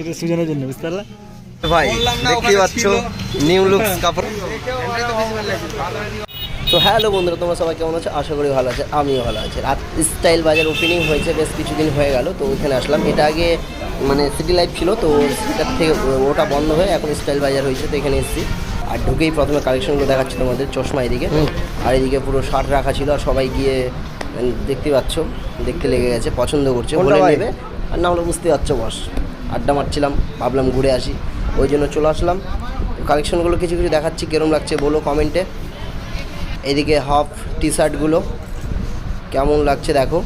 এটা সুজানোর জন্য বুঝতে পারলা? ভাই দেখতেই পাচ্ছ নিউ লুকস কাপড়। তো হ্যালো বন্ধুরা তোমরা সবাই কেমন আছো? আশা করি ভালো আছে আমিও ভালো আছি। রাত স্টাইল বাজার ওপেনিং হয়েছে বেশ কিছুদিন হয়ে গেল তো ওইখানে আসলাম। এটা আগে মানে সিটি লাইফ ছিল তো সেটার থেকে ওটা বন্ধ হয়ে এখন স্টাইল বাজার হয়েছে তো এখানে এসেছি। আর ঢুকেই প্রথমে কালেকশনগুলো দেখাচ্ছি তোমাদের চশমা এদিকে। আর এদিকে পুরো শার্ট রাখা ছিল আর সবাই গিয়ে দেখতে পাচ্ছ দেখতে লেগে গেছে পছন্দ করছে বলে নেবে। আর না হলে বুঝতে পারছ বস। আড্ডা মারছিলাম ভাবলাম ঘুরে আসি। ওই জন্য চলে আসলাম। কালেকশনগুলো কিছু কিছু দেখাচ্ছি কিরম লাগছে বলো কমেন্টে এইদিকে হাফ টি শার্টগুলো কেমন লাগছে দেখো।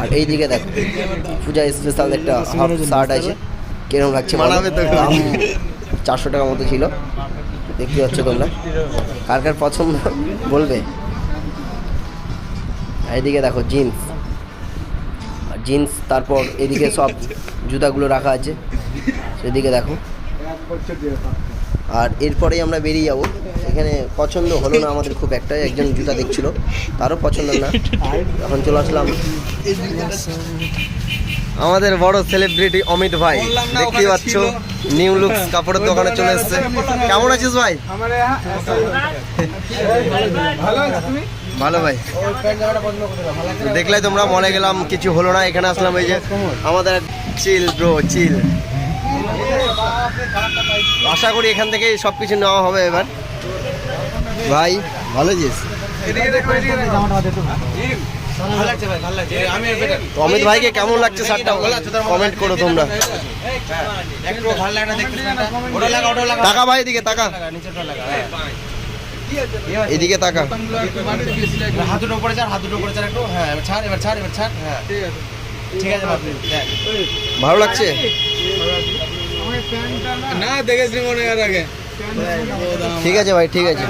আর এইদিকে দেখো পূজা স্পেশাল একটা হাফ শার্ট আছে। কিরম লাগছে দাম চারশো টাকার মতো ছিল। দেখতে পাচ্ছ তোমরা। কার কার পছন্দ বলবে? এইদিকে দেখো জিন্স জিন্স তারপর এদিকে সব জুতাগুলো রাখা আছে। সেদিকে দেখো। আর এরপরেই আমরা বেরিয়ে যাব। এখানে পছন্দ হলো না আমাদের খুব একটা একজন জুতা দেখছিল। তারও পছন্দ না। এখন চলে আসলাম। আমাদের বড় সেলিব্রিটি অমিত ভাই। দেখতে পাচ্ছ নিউ লুকস কাপড়ের দোকানে চলে এসেছে। কেমন আছিস ভাই? ভালো ভাই। তো দেখলাই তোমরা মনে গেলাম কিছু হলো না, এখানে আসলাম এই যে আমাদের চিল ব্রো চিল। আশা করি এখান থেকেই সব কিছু নেওয়া হবে এবার। ভাই, ভালো তো অমিত ভাইকে কেমন লাগছে শার্টটা? কমেন্ট করো তোমরা। টাকা ভাই এদিকে, টাকা। এদিকে তাকা হাতুটো উপরে ছাড় হাতুটো উপরে ছাড় একটু। হ্যাঁ এবার ছাড় এবার ছাড় এবার ছাড়। হ্যাঁ। ঠিক আছে। বাপরে ভালো লাগছে? না দেখেছি মনে হয় আগে। ঠিক আছে ভাই ঠিক আছে।